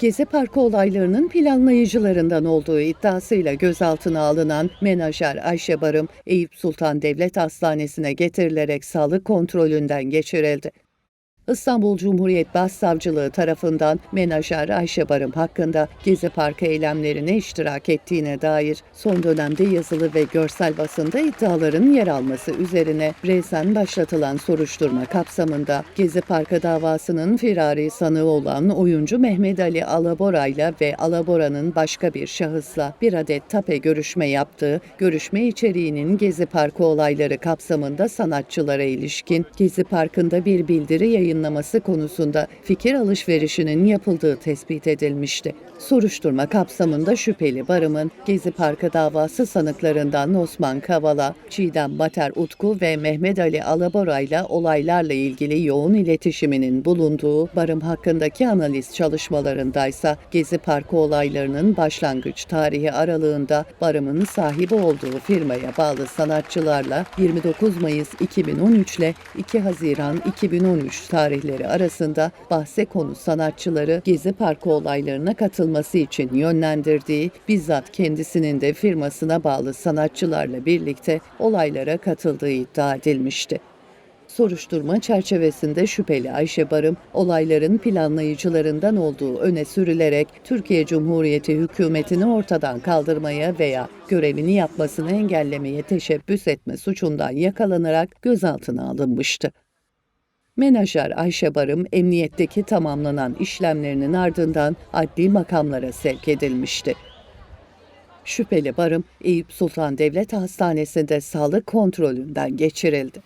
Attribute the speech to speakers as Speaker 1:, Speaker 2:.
Speaker 1: Gezi Parkı olaylarının planlayıcılarından olduğu iddiasıyla gözaltına alınan menajer Ayşe Barım, Eyüp Sultan Devlet Hastanesi'ne getirilerek sağlık kontrolünden geçirildi. İstanbul Cumhuriyet Başsavcılığı tarafından menajer Ayşe Barım hakkında Gezi Parkı eylemlerine iştirak ettiğine dair son dönemde yazılı ve görsel basında iddiaların yer alması üzerine resen başlatılan soruşturma kapsamında Gezi Parkı davasının firari sanığı olan oyuncu Mehmet Ali Alabora'yla ve Alabora'nın başka bir şahısla bir adet tape görüşme yaptığı, görüşme içeriğinin Gezi Parkı olayları kapsamında sanatçılara ilişkin Gezi Parkı'nda bir bildiri yayınlaması konusunda fikir alışverişinin yapıldığı tespit edilmişti. Soruşturma kapsamında şüpheli Barım'ın Gezi Parkı davası sanıklarından Osman Kavala, Çiğdem Bater Utku ve Mehmet Ali Alabora ile olaylarla ilgili yoğun iletişiminin bulunduğu Barım hakkındaki analiz çalışmalarındaysa Gezi Parkı olaylarının başlangıç tarihi aralığında Barım'ın sahibi olduğu firmaya bağlı sanatçılarla 29 Mayıs 2013 ile 2 Haziran 2013 tarihleri arasında bahse konu sanatçıları Gezi Parkı olaylarına katılması için yönlendirdiği, bizzat kendisinin de firmasına bağlı sanatçılarla birlikte olaylara katıldığı iddia edilmişti. Soruşturma çerçevesinde şüpheli Ayşe Barım, olayların planlayıcılarından olduğu öne sürülerek Türkiye Cumhuriyeti hükümetini ortadan kaldırmaya veya görevini yapmasını engellemeye teşebbüs etme suçundan yakalanarak gözaltına alınmıştı. Menajer Ayşe Barım, emniyetteki tamamlanan işlemlerinin ardından adli makamlara sevk edilmişti. Şüpheli Barım, Eyüp Sultan Devlet Hastanesi'nde sağlık kontrolünden geçirildi.